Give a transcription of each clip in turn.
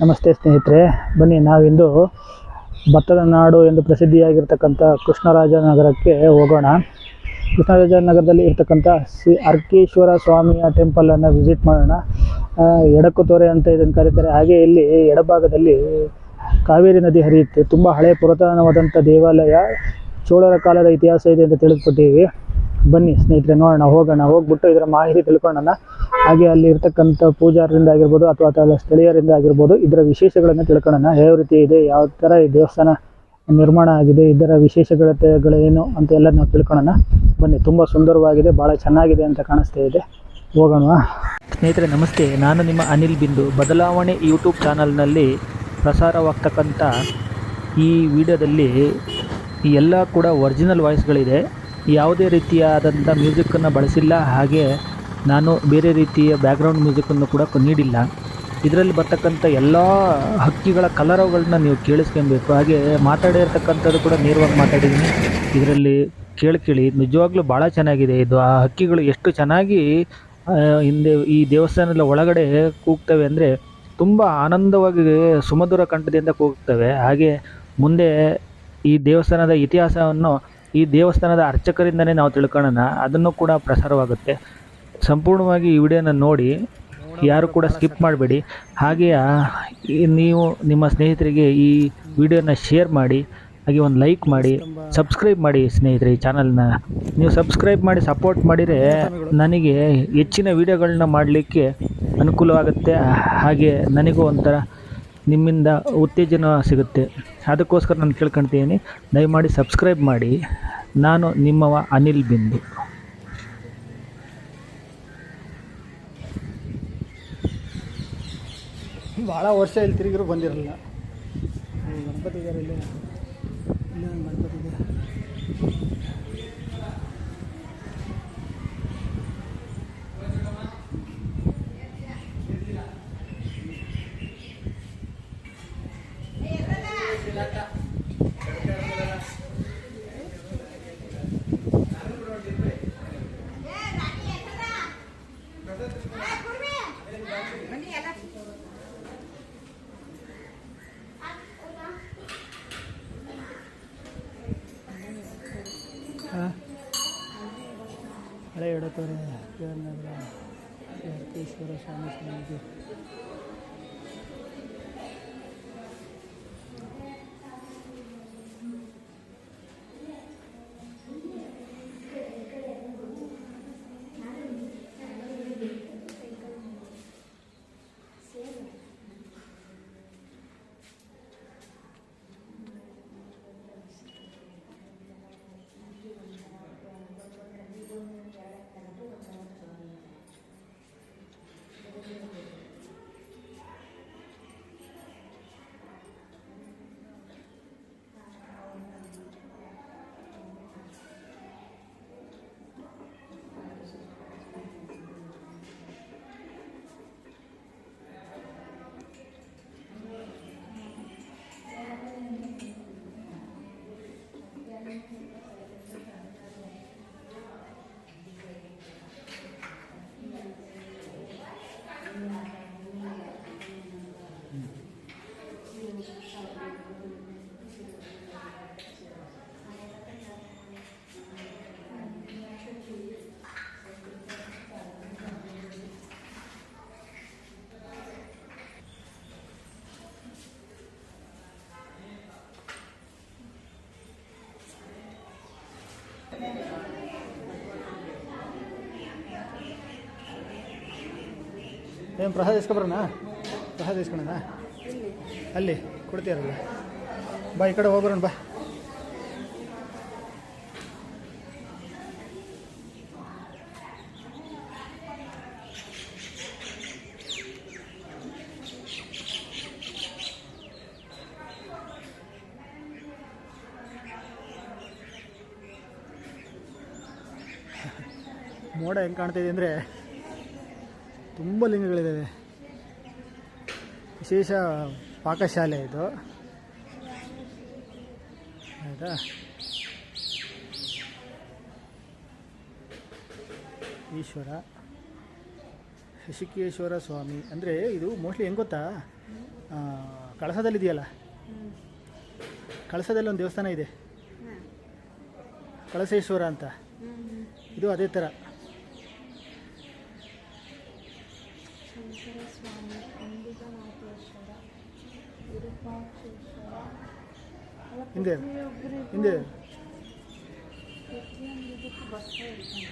ನಮಸ್ತೆ ಸ್ನೇಹಿತರೆ, ಬನ್ನಿ ನಾವಿಂದು ಭತ್ತದ ನಾಡು ಎಂದು ಪ್ರಸಿದ್ಧಿಯಾಗಿರ್ತಕ್ಕಂಥ ಕೃಷ್ಣರಾಜನಗರಕ್ಕೆ ಹೋಗೋಣ. ಕೃಷ್ಣರಾಜನಗರದಲ್ಲಿ ಇರ್ತಕ್ಕಂಥ ಶ್ರೀ ಅರ್ಕೇಶ್ವರ ಸ್ವಾಮಿಯ ಟೆಂಪಲನ್ನು ವಿಸಿಟ್ ಮಾಡೋಣ. ಎಡಕ್ಕು ಎಡಕು ತೊರೆ ಅಂತ ಇದನ್ನು ಕರೀತಾರೆ. ಹಾಗೆ ಇಲ್ಲಿ ಎಡಭಾಗದಲ್ಲಿ ಕಾವೇರಿ ನದಿ ಹರಿಯುತ್ತೆ. ತುಂಬ ಹಳೆಯ ಪುರಾತನವಾದಂಥ ದೇವಾಲಯ, ಚೋಳರ ಕಾಲದ ಇತಿಹಾಸ ಇದೆ ಅಂತ ತಿಳಿದುಕೊಟ್ಟಿವಿ ಬನ್ನಿ ಸ್ನೇಹಿತರೆ, ನೋಡೋಣ, ಹೋಗೋಣ, ಹೋಗ್ಬಿಟ್ಟು ಇದರ ಮಾಹಿತಿ ತಿಳ್ಕೊಳ್ಳೋಣ. ಹಾಗೆ ಅಲ್ಲಿ ಇರ್ತಕ್ಕಂಥ ಪೂಜಾರರಿಂದ ಆಗಿರ್ಬೋದು ಅಥವಾ ಅಥವಾ ಸ್ಥಳೀಯರಿಂದ ಆಗಿರ್ಬೋದು, ಇದರ ವಿಶೇಷಗಳನ್ನು ತಿಳ್ಕೊಳ್ಳೋಣ. ಯಾವ ರೀತಿ ಇದೆ, ಯಾವ ಥರ ಈ ದೇವಸ್ಥಾನ ನಿರ್ಮಾಣ ಆಗಿದೆ, ಇದರ ವಿಶೇಷಗಳತೆಗಳೇನು ಅಂತ ಎಲ್ಲ ನಾವು ತಿಳ್ಕೊಳ್ಳೋಣ. ಬನ್ನಿ, ತುಂಬ ಸುಂದರವಾಗಿದೆ ಭಾಳ ಚೆನ್ನಾಗಿದೆ ಅಂತ ಕಾಣಿಸ್ತಾ ಇದೆ. ಹೋಗೋಣ. ಸ್ನೇಹಿತರೆ, ನಮಸ್ತೆ. ನಾನು ನಿಮ್ಮ ಅನಿಲ್ ಬಿಂದು. ಬದಲಾವಣೆ ಯೂಟ್ಯೂಬ್ ಚಾನಲ್ನಲ್ಲಿ ಪ್ರಸಾರವಾಗ್ತಕ್ಕಂಥ ಈ ವಿಡಿಯೋದಲ್ಲಿ ಎಲ್ಲ ಕೂಡ ಒರಿಜಿನಲ್ ವಾಯ್ಸ್ಗಳಿದೆ. ಯಾವುದೇ ರೀತಿಯಾದಂಥ ಮ್ಯೂಸಿಕ್ಕನ್ನು ಬಳಸಿಲ್ಲ. ಹಾಗೆ ನಾನು ಬೇರೆ ರೀತಿಯ ಬ್ಯಾಕ್ಗ್ರೌಂಡ್ ಮ್ಯೂಸಿಕ್ಕನ್ನು ಕೂಡ ನೀಡಿಲ್ಲ. ಇದರಲ್ಲಿ ಬರ್ತಕ್ಕಂಥ ಎಲ್ಲ ಹಕ್ಕಿಗಳ ಕಲರವುಗಳನ್ನ ನೀವು ಕೇಳಿಸ್ಕೊಬೇಕು ಹಾಗೆ ಮಾತಾಡಿರ್ತಕ್ಕಂಥದ್ದು ಕೂಡ ನೇರವಾಗಿ ಮಾತಾಡಿದ್ದೀನಿ. ಇದರಲ್ಲಿ ಕೇಳ್ಕೇಳಿ, ನಿಜವಾಗ್ಲೂ ಭಾಳ ಚೆನ್ನಾಗಿದೆ ಇದು. ಆ ಹಕ್ಕಿಗಳು ಎಷ್ಟು ಚೆನ್ನಾಗಿ ಹಿಂದೆ ಈ ದೇವಸ್ಥಾನದ ಒಳಗಡೆ ಕೂಗ್ತವೆ ಅಂದರೆ ತುಂಬ ಆನಂದವಾಗಿ ಸುಮಧುರ ಕಂಠದಿಂದ ಕೂಗ್ತವೆ. ಹಾಗೆ ಮುಂದೆ ಈ ದೇವಸ್ಥಾನದ ಇತಿಹಾಸವನ್ನು ಈ ದೇವಸ್ಥಾನದ ಅರ್ಚಕರಿಂದನೇ ನಾವು ತಿಳ್ಕೊಳ್ಳೋಣ ಅದನ್ನು ಕೂಡ ಪ್ರಸಾರವಾಗುತ್ತೆ. ಸಂಪೂರ್ಣವಾಗಿ ಈ ವಿಡಿಯೋನ ನೋಡಿ, ಯಾರು ಕೂಡ ಸ್ಕಿಪ್ ಮಾಡಬೇಡಿ. ಹಾಗೆಯೇ ನೀವು ನಿಮ್ಮ ಸ್ನೇಹಿತರಿಗೆ ಈ ವಿಡಿಯೋನ ಶೇರ್ ಮಾಡಿ, ಹಾಗೆ ಒಂದು ಲೈಕ್ ಮಾಡಿ, ಸಬ್ಸ್ಕ್ರೈಬ್ ಮಾಡಿ ಸ್ನೇಹಿತರೆ ಈ ಚಾನಲ್ನ. ನೀವು ಸಬ್ಸ್ಕ್ರೈಬ್ ಮಾಡಿ, ಸಪೋರ್ಟ್ ಮಾಡಿದರೆ ನನಗೆ ಹೆಚ್ಚಿನ ವೀಡಿಯೋಗಳನ್ನ ಮಾಡಲಿಕ್ಕೆ ಅನುಕೂಲವಾಗುತ್ತೆ. ಹಾಗೆ ನನಗೂ ಒಂಥರ ನಿಮ್ಮಿಂದ ಉತ್ತೇಜನ ಸಿಗುತ್ತೆ. ಅದಕ್ಕೋಸ್ಕರ ನಾನು ಕೇಳ್ಕೊಳ್ತೀನಿ ದಯಮಾಡಿ ಸಬ್ಸ್ಕ್ರೈಬ್ ಮಾಡಿ. ನಾನು ನಿಮ್ಮವ ಅನಿಲ್ ಬಿಂದು. ಭಾಳ ವರ್ಷ ಇಲ್ಲಿ ತಿರುಗಿರು ಬಂದಿರಲಿಲ್ಲ. ಗಣಪತಿ ಇಲ್ಲಿ. ಗಣಪತಿ ಇದೆ ಹಾಂ ಹಳೆ ಎಡತೋರೆ ಕೇರಳನಗರ ಅರ್ಕೇಶ್ವರ ಸ್ವಾಮಿ ಸನ್ನಿಧಿ ಏನು ಪ್ರಸಾದ ಇಸ್ಕೊಬರೋಣ? ಪ್ರಸಾದ ಇಸ್ಕೊಳ್ಳೋಣ ಅಲ್ಲಿ ಕೊಡ್ತೀರಲ್ಲ ಬಾ, ಈ ಕಡೆ ಹೋಗ್ಬರೋಣ, ಬಾ. ಮೋಡ ಹೆಂಗೆ ಕಾಣ್ತಿದೆ ಅಂದರೆ ತುಂಬ ಲಿಂಗಗಳಿದ್ದಾವೆ. ವಿಶೇಷ ಪಾಕಶಾಲೆ ಇದು. ಆಯಿತಾ? ಈಶ್ವರ. ಶಶಿಕೇಶ್ವರ ಸ್ವಾಮಿ. ಅಂದರೆ ಇದು ಮೋಸ್ಟ್ಲಿ ಹೆಂಗೆ ಗೊತ್ತಾ? ಕಳಸದಲ್ಲಿದೆಯಲ್ಲ? ಕಳಸದಲ್ಲಿ ಒಂದು ದೇವಸ್ಥಾನ ಇದೆ. ಕಳಸೇಶ್ವರ ಅಂತ. ಇದು ಅದೇ ಥರ ಶಂಕರ ಸ್ವಾಮಿ ಅಂಬಿಕನಾಥೇಶ್ವರ ವಿರೂಪಾಕ್ಷೇಶ್ವರ ಅಲ್ಲ ಹಿಂದೆ ಪ್ರತಿಯೊಬ್ಬರಿಗೂ ಹಿಂದೆ ಪ್ರತಿಯೊಂದಿದಕ್ಕೂ ಬರ್ತಾ ಇರ್ತಾನೆ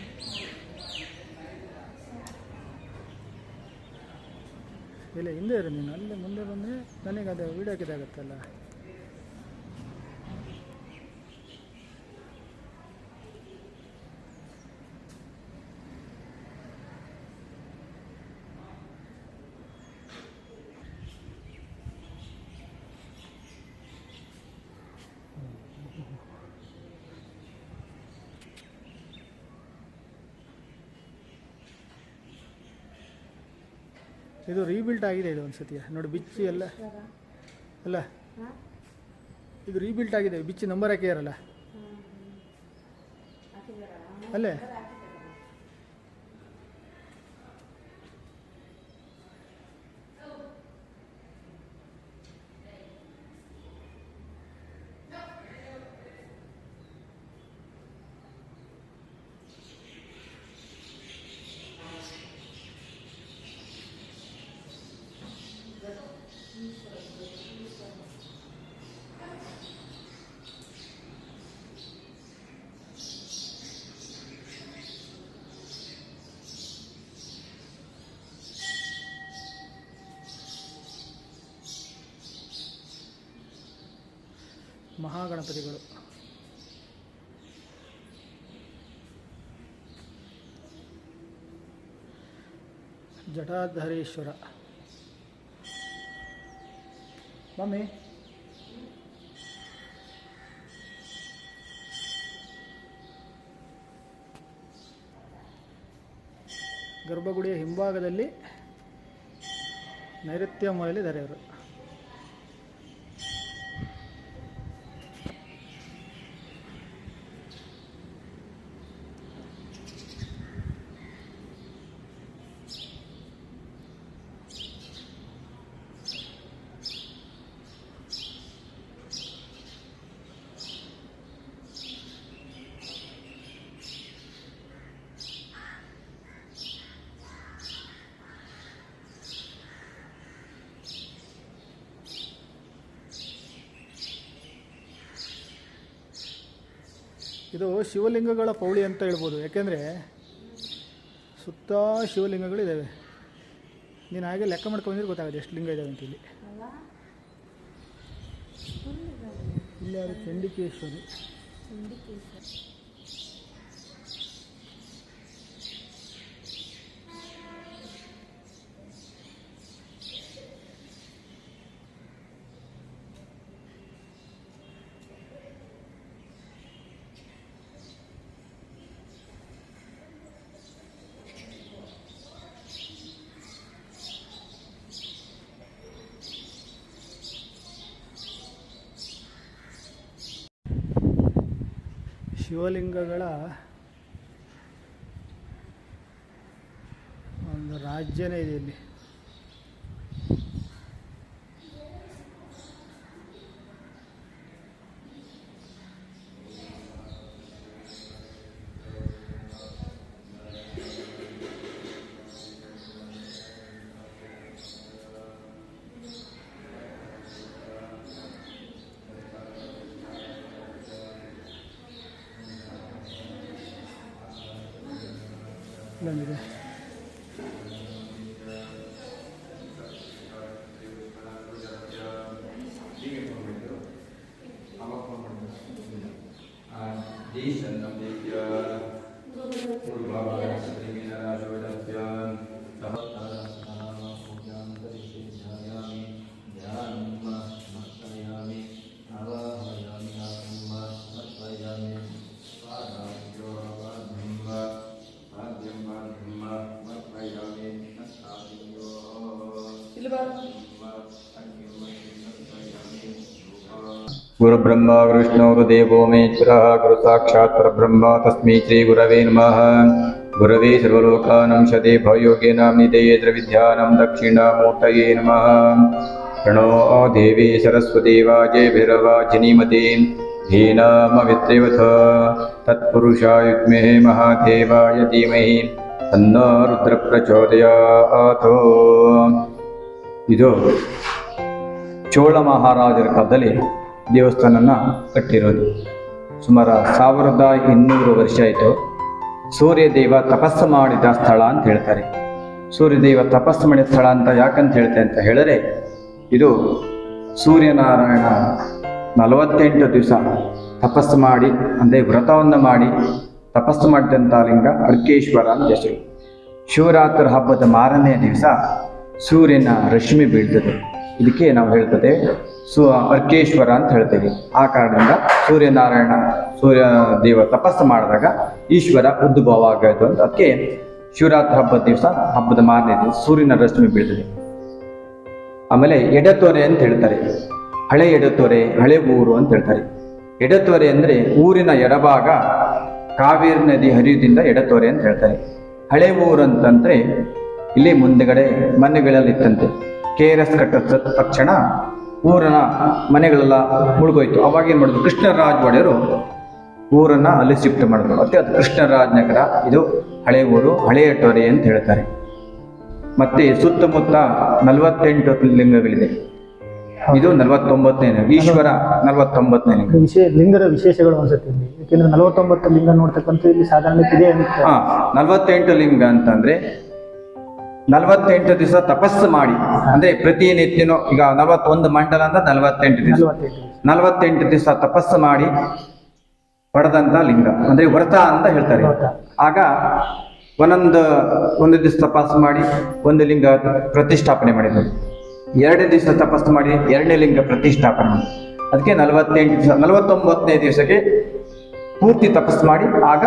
ಇಲ್ಲ ಹಿಂದೆ ಇರು ನೀನು ಅಲ್ಲೇ ಮುಂದೆ ಬಂದರೆ ನನಗೆ ಅದು ವೀಡಿಯೋ ಇದು ರೀಬಿಲ್ಟ್ ಆಗಿದೆ ಇದು ಒಂದು ಸತಿಯ ನೋಡಿ ಬಿಚ್ಚಿ ಎಲ್ಲ. ಅಲ್ಲ? ಇದು ರೀಬಿಲ್ಟ್ ಆಗಿದೆ. ಬಿಚ್ಚಿ ನಂಬರ್ ಹಾಕಿದಾರಲ್ಲ? ಅಲ್ಲೇ? ಮಹಾಗಣಪತಿಗಳು. ಜಟಾಧರೇಶ್ವರ. ಮಮ್ಮಿ ಗರ್ಭಗುಡಿಯ ಹಿಂಭಾಗದಲ್ಲಿ ನೈಋತ್ಯ ಮೂಲೆಯಲ್ಲಿ ಇವರು. ಇದು ಶಿವಲಿಂಗಗಳ ಪೌಳಿ ಅಂತ ಹೇಳ್ಬೋದು. ಯಾಕೆಂದರೆ ಸುತ್ತ ಶಿವಲಿಂಗಗಳಿದ್ದಾವೆ ನೀನು ಹಾಗೆ ಲೆಕ್ಕ ಮಾಡ್ಕೊಂಡಿದ್ರೆ ಗೊತ್ತಾಗುತ್ತೆ ಎಷ್ಟು ಲಿಂಗ ಇದ್ದಾವೆ ಅಂತ ಇಲ್ಲಿ ಯಾರು ಚಂಡಿಕೇಶ್ವರಿ. ಶಿವಲಿಂಗಗಳ ಒಂದು ರಾಜ್ಯನೇ ಇದೆ ಇಲ್ಲಿ. मिले गुरुब्रह्मा विष्णुरुदेवो गुरु गुरुसाक्षात् परब्रह्म तस्मै श्रीगुरवे नमः। गुरवे सर्वलोकानंशते भवयोगेन निधये दक्षिणा दक्षिणामूर्तये नमः। प्रणो देवी सरस्वदेवाजे भैरवाजिनीमते तत्षा तत्पुरुषायुग्मे महादेवाय धीमहि। तन्नो रुद्रप्रचोदयाथो ಇದು ಚೋಳ ಮಹಾರಾಜರ ಕಾಲದಲ್ಲಿ ದೇವಸ್ಥಾನನ ಕಟ್ಟಿರೋದು. ಸುಮಾರು ಸಾವಿರದ ಇನ್ನೂರು ವರ್ಷ ಆಯಿತು. ಸೂರ್ಯದೇವ ತಪಸ್ಸು ಮಾಡಿದ ಸ್ಥಳ ಅಂತ ಹೇಳ್ತಾರೆ. ಸೂರ್ಯದೇವ ತಪಸ್ಸು ಮಾಡಿದ ಸ್ಥಳ ಅಂತ ಯಾಕಂತ ಹೇಳ್ತೆ ಅಂತ ಹೇಳಿದ್ರೆ, ಇದು ಸೂರ್ಯನಾರಾಯಣ ನಲವತ್ತೆಂಟು ದಿವಸ ತಪಸ್ಸು ಮಾಡಿ, ಅಂದರೆ ವ್ರತವನ್ನು ಮಾಡಿ ತಪಸ್ಸು ಮಾಡಿದಂಥ ಲಿಂಗ ಅರ್ಕೇಶ್ವರ ಅಂತ ಹೆಸರು. ಶಿವರಾತ್ರಿ ಹಬ್ಬದ ಮಾರನೇ ದಿವಸ ಸೂರ್ಯನ ರಶ್ಮಿ ಬೀಳ್ತದೆ. ಇದಕ್ಕೆ ನಾವು ಹೇಳ್ತದೆ ಸು ಅರ್ಕೇಶ್ವರ ಅಂತ ಹೇಳ್ತೇವೆ. ಆ ಕಾರಣದಿಂದ ಸೂರ್ಯನಾರಾಯಣ ಸೂರ್ಯ ದೇವ ತಪಸ್ಸು ಮಾಡಿದಾಗ ಈಶ್ವರ ಉದ್ಭವ ಆಗೋದು ಅಂತ. ಅದಕ್ಕೆ ಶಿವರಾತ್ರಿ ಹಬ್ಬದ ದಿವಸ, ಹಬ್ಬದ ಮಾರನೇ ದಿವಸ ಸೂರ್ಯನ ರಶ್ಮಿ ಬೀಳ್ತದೆ. ಆಮೇಲೆ ಎಡತೊರೆ ಅಂತ ಹೇಳ್ತಾರೆ. ಹಳೆ ಎಡತೊರೆ, ಹಳೆ ಊರು ಅಂತ ಹೇಳ್ತಾರೆ. ಎಡತೊರೆ ಅಂದರೆ ಊರಿನ ಎಡಭಾಗ ಕಾವೇರಿ ನದಿ ಹರಿಯುವುದಿಂದ ಎಡತೊರೆ ಅಂತ ಹೇಳ್ತಾರೆ. ಹಳೆ ಊರು ಅಂತಂದ್ರೆ ಇಲ್ಲಿ ಮುಂದೆಗಡೆ ಮನೆಗಳಲ್ಲಿತ್ತಂತೆ. ಕೆ ಆರ್ ಎಸ್ ಕಟ್ಟಿದ ತಕ್ಷಣ ಊರನ ಮನೆಗಳೆಲ್ಲ ಮುಳುಗೋಯ್ತು. ಅವಾಗ ಏನು ಮಾಡಿದ್ರು ಕೃಷ್ಣರಾಜ ಒಡೆಯರು ಊರನ್ನು ಅಲ್ಲಿ ಶಿಫ್ಟ್ ಮಾಡಿದ್ರು. ಮತ್ತೆ ಅದು ಕೃಷ್ಣರಾಜನಗರ ಇದು ಹಳೆ ಊರು ಹಳೆಯ ಟೊರೆ ಅಂತ ಹೇಳ್ತಾರೆ. ಮತ್ತೆ ಸುತ್ತಮುತ್ತ ನಲವತ್ತೆಂಟು ಲಿಂಗಗಳಿದೆ. ಇದು ನಲವತ್ತೊಂಬತ್ತನೇ ಈಶ್ವರ ನಲವತ್ತೊಂಬತ್ತನೇ ಲಿಂಗ. ವಿಶೇಷ ಲಿಂಗದ ವಿಶೇಷಗಳು ಅನ್ಸುತ್ತೆ ಇಲ್ಲಿ. ಯಾಕೆಂದ್ರೆ ನಲವತ್ತೊಂಬತ್ತು ಲಿಂಗ ನೋಡ್ತಕ್ಕಂಥ ಇಲ್ಲಿ ಸಾಧಾರಣ ಇದೆ ಅಂತ ಹಾ ನಲವತ್ತೆಂಟು ಲಿಂಗ ಅಂತಂದ್ರೆ ನಲವತ್ತೆಂಟು ದಿವಸ ತಪಸ್ಸು ಮಾಡಿ. ಅಂದ್ರೆ ಪ್ರತಿನಿತ್ಯನೂ ಈಗ ನಲವತ್ತೊಂದು ಮಂಡಲ ಅಂದ್ರೆ ನಲವತ್ತೆಂಟು ದಿವಸ. ನಲವತ್ತೆಂಟು ದಿವಸ ತಪಸ್ಸು ಮಾಡಿ ಪಡೆದಂತ ಲಿಂಗ. ಅಂದ್ರೆ ವ್ರತ ಅಂತ ಹೇಳ್ತಾರೆ. ಆಗ ಒಂದೊಂದು ಒಂದು ದಿವಸ ತಪಸ್ಸು ಮಾಡಿ ಒಂದು ಲಿಂಗ ಪ್ರತಿಷ್ಠಾಪನೆ ಮಾಡಿದ್ರು. ಎರಡನೇ ದಿವಸ ತಪಸ್ಸು ಮಾಡಿ ಎರಡನೇ ಲಿಂಗ ಪ್ರತಿಷ್ಠಾಪನೆ ಮಾಡಿ ಅದಕ್ಕೆ ನಲವತ್ತೆಂಟು ದಿವಸ ನಲವತ್ತೊಂಬತ್ತನೇ ದಿವಸಕ್ಕೆ ಪೂರ್ತಿ ತಪಸ್ಸು ಮಾಡಿ ಆಗ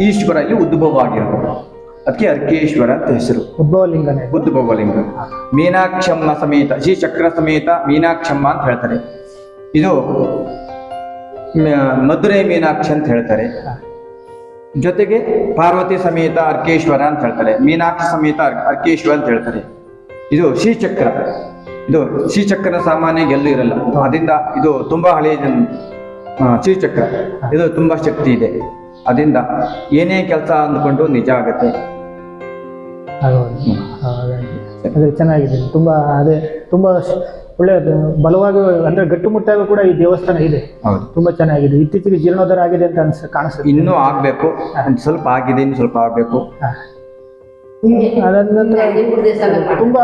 ಈಶ್ವರ ಇಲ್ಲಿ ಉದ್ಭವ ಆಗಿರೋದು ಅದಕ್ಕೆ ಅರ್ಕೇಶ್ವರ ಅಂತ ಹೆಸರು. ಉದ್ಭವಲಿಂಗನೇ ಬುದ್ಧ ಬೌವಲಿಂಗ ಲಿಂಗ ಮೀನಾಕ್ಷಮ್ಮ ಸಮೇತ ಶ್ರೀ ಚಕ್ರ ಸಮೇತ ಮೀನಾಕ್ಷಮ್ಮ ಅಂತ ಹೇಳ್ತಾರೆ. ಇದು ಮಧುರೈ ಮೀನಾಕ್ಷಿ ಅಂತ ಹೇಳ್ತಾರೆ. ಜೊತೆಗೆ ಪಾರ್ವತಿ ಸಮೇತ ಅರ್ಕೇಶ್ವರ ಅಂತ ಹೇಳ್ತಾರೆ. ಮೀನಾಕ್ಷಿ ಸಮೇತ ಅರ್ಕೇಶ್ವರ ಅಂತ ಹೇಳ್ತಾರೆ. ಇದು ಶ್ರೀಚಕ್ರ ಇದು ಶ್ರೀಚಕ್ರ ಸಾಮಾನ್ಯ ಎಲ್ಲೂ ಇರಲ್ಲ. ಅದರಿಂದ ಇದು ತುಂಬಾ ಹಳೆಯ ಶ್ರೀಚಕ್ರ ಇದು ತುಂಬಾ ಶಕ್ತಿ ಇದೆ. ಅದರಿಂದ ಏನೇ ಕೆಲಸ ಅಂದ್ಕೊಂಡು ನಿಜ ಆಗತ್ತೆ. ಆಗೋದು ಹಾಗಾಗಿ ಅದೇ ಚೆನ್ನಾಗಿದೆ. ತುಂಬಾ ಅದೇ ತುಂಬಾ ಒಳ್ಳೆ ಬಲವಾಗಿ ಅಂದ್ರೆ ಗಟ್ಟುಮುಟ್ಟಾಗೂ ಕೂಡ ಈ ದೇವಸ್ಥಾನ ಇದೆ. ಹೌದು. ತುಂಬಾ ಚೆನ್ನಾಗಿದೆ. ಇತ್ತೀಚೆಗೆ ಜೀರ್ಣೋದ್ಧಾರ ಆಗಿದೆ ಅಂತ ಅನ್ಸ ಕಾಣಿಸುತ್ತೆ. ಇನ್ನೂ ಆಗ್ಬೇಕು. ಸ್ವಲ್ಪ ಆಗಿದೆ ಇನ್ನು ಸ್ವಲ್ಪ ಆಗ್ಬೇಕು. ಅದಾದ ನಂತರ ತುಂಬಾ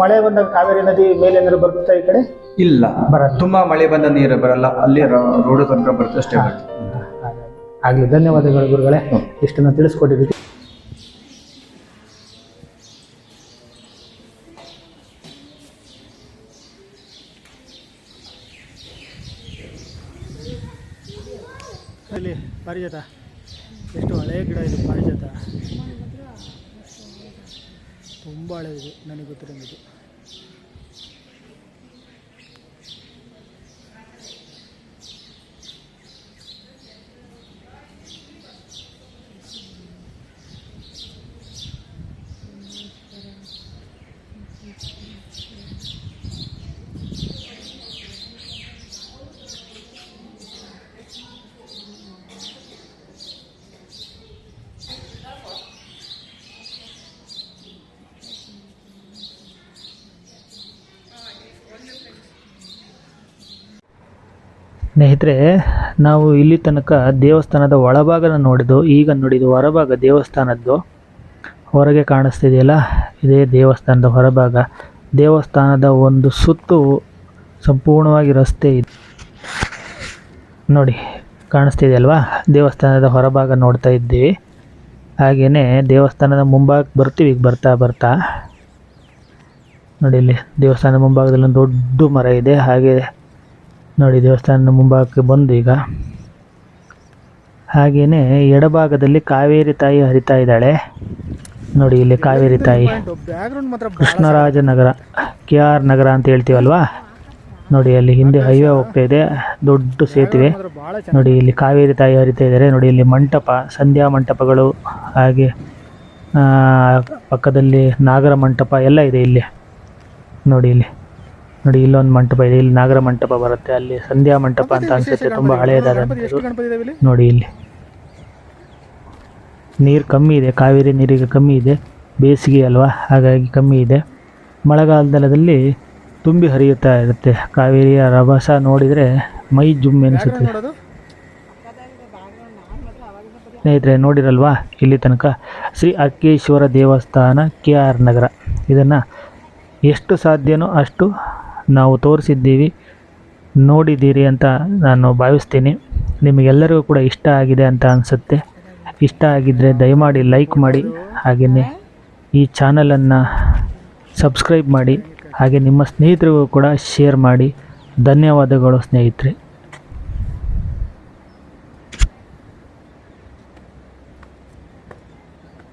ಮಳೆ ಬಂದಾಗ ಕಾವೇರಿ ನದಿ ಮೇಲೆ ಏನಾದ್ರು ಬರುತ್ತಾ ಈ ಕಡೆ? ಇಲ್ಲ. ಬರ ತುಂಬಾ ಮಳೆ ಬಂದ ನೀರು ಬರಲ್ಲ. ಅಲ್ಲಿ ರೋಡ್ ತನಕ ಬರುತ್ತೆ ಅಷ್ಟೇ. ಆಗ್ಲಿ ಧನ್ಯವಾದಗಳು ಗುರುಗಳೇ. ಇಷ್ಟನ್ನ ತಿಳಿಸ್ಕೊಟ್ಟಿದ್ದೀವಿ ಅಲ್ಲಿ ಪಾರಿಜಾತ. ಎಷ್ಟು ಹಳೆಯ ಗಿಡ ಇದು ಪಾರಿಜಾತ. ತುಂಬ ಹಳೆಯದು ನನಗೆ ಗೊತ್ತಿರೋದು ಸ್ನೇಹಿತರೆ, ನಾವು ಇಲ್ಲಿ ತನಕ ದೇವಸ್ಥಾನದ ಒಳಭಾಗನ ನೋಡಿದ್ದು, ಈಗ ನೋಡಿದ್ದು ಹೊರಭಾಗ ದೇವಸ್ಥಾನದ್ದು. ಹೊರಗೆ ಕಾಣಿಸ್ತಿದೆಯಲ್ಲ, ಇದೇ ದೇವಸ್ಥಾನದ ಹೊರಭಾಗ. ದೇವಸ್ಥಾನದ ಒಂದು ಸುತ್ತು ಸಂಪೂರ್ಣವಾಗಿ ರಸ್ತೆ ಇದೆ. ನೋಡಿ, ಕಾಣಿಸ್ತಿದೆಯಲ್ವಾ? ದೇವಸ್ಥಾನದ ಹೊರಭಾಗ ನೋಡ್ತಾ ಇದ್ದೀವಿ. ಹಾಗೆಯೇ ದೇವಸ್ಥಾನದ ಮುಂಭಾಗಕ್ಕೆ ಬರ್ತೀವಿ, ಈಗ ಬರ್ತಾ ಬರ್ತಾ. ನೋಡಿ ಇಲ್ಲಿ, ದೇವಸ್ಥಾನದ ಮುಂಭಾಗದಲ್ಲಿ ಒಂದು ದೊಡ್ಡ ಮರ ಇದೆ. ಹಾಗೆ ನೋಡಿ, ದೇವಸ್ಥಾನದ ಮುಂಭಾಗಕ್ಕೆ ಬಂದು ಈಗ. ಹಾಗೆಯೇ ಎಡಭಾಗದಲ್ಲಿ ಕಾವೇರಿ ತಾಯಿ ಹರಿತಾ ಇದ್ದಾಳೆ. ನೋಡಿ, ಇಲ್ಲಿ ಕಾವೇರಿ ತಾಯಿ. ಕೃಷ್ಣರಾಜ ನಗರ ಕೆ ಆರ್ ನಗರ ಅಂತ ಹೇಳ್ತೀವಲ್ವಾ? ನೋಡಿ, ಅಲ್ಲಿ ಹಿಂದೆ ಹೈವೇ ಹೋಗ್ತಾ ಇದೆ, ದೊಡ್ಡ ಸೇತುವೆ. ನೋಡಿ, ಇಲ್ಲಿ ಕಾವೇರಿ ತಾಯಿ ಹರಿತಾ ಇದ್ದಾರೆ. ನೋಡಿ, ಇಲ್ಲಿ ಮಂಟಪ, ಸಂಧ್ಯಾ ಮಂಟಪಗಳು, ಹಾಗೆ ಪಕ್ಕದಲ್ಲಿ ನಾಗರ ಮಂಟಪ ಎಲ್ಲ ಇದೆ ಇಲ್ಲಿ. ನೋಡಿ, ಇಲ್ಲಿ. ನೋಡಿ ಇಲ್ಲೊಂದು ಮಂಟಪ ಇದೆ. ಇಲ್ಲಿ ನಾಗರ ಮಂಟಪ ಬರುತ್ತೆ. ಅಲ್ಲಿ ಸಂಧ್ಯಾ ಮಂಟಪ ಅಂತ ಅನ್ಸುತ್ತೆ. ತುಂಬಾ ಹಳೆಯದಾದ ನೋಡಿ ಇಲ್ಲಿ. ನೀರು ಕಮ್ಮಿ ಇದೆ. ಕಾವೇರಿ ನೀರಿಗೆ ಕಮ್ಮಿ ಇದೆ. ಬೇಸಿಗೆ ಅಲ್ವಾ? ಹಾಗಾಗಿ ಕಮ್ಮಿ ಇದೆ. ಮಳೆಗಾಲದಲ್ಲಿ ತುಂಬಿ ಹರಿಯುತ್ತಾ ಇರುತ್ತೆ. ಕಾವೇರಿಯ ರಭಸ ನೋಡಿದರೆ ಮೈ ಜುಮ್ ಎನಿಸುತ್ತೆ ಸ್ನೇಹಿತರೆ ನೋಡಿರಲ್ವಾ? ಇಲ್ಲಿ ತನಕ ಶ್ರೀ ಅಕ್ಕೇಶ್ವರ ದೇವಸ್ಥಾನ ಕೆ ಆರ್ ನಗರ. ಇದನ್ನು ಎಷ್ಟು ಸಾಧ್ಯನೋ ಅಷ್ಟು ನಾವು ತೋರಿಸಿದ್ದೀವಿ, ನೋಡಿದ್ದೀರಿ ಅಂತ ನಾನು ಭಾವಿಸ್ತೀನಿ. ನಿಮಗೆಲ್ಲರಿಗೂ ಕೂಡ ಇಷ್ಟ ಆಗಿದೆ ಅಂತ ಅನಿಸುತ್ತೆ. ಇಷ್ಟ ಆಗಿದ್ದರೆ ದಯಮಾಡಿ ಲೈಕ್ ಮಾಡಿ, ಹಾಗೆಯೇ ಈ ಚಾನಲನ್ನು ಸಬ್ಸ್ಕ್ರೈಬ್ ಮಾಡಿ, ಹಾಗೆ ನಿಮ್ಮ ಸ್ನೇಹಿತರಿಗೂ ಕೂಡ ಶೇರ್ ಮಾಡಿ. ಧನ್ಯವಾದಗಳು ಸ್ನೇಹಿತರೆ.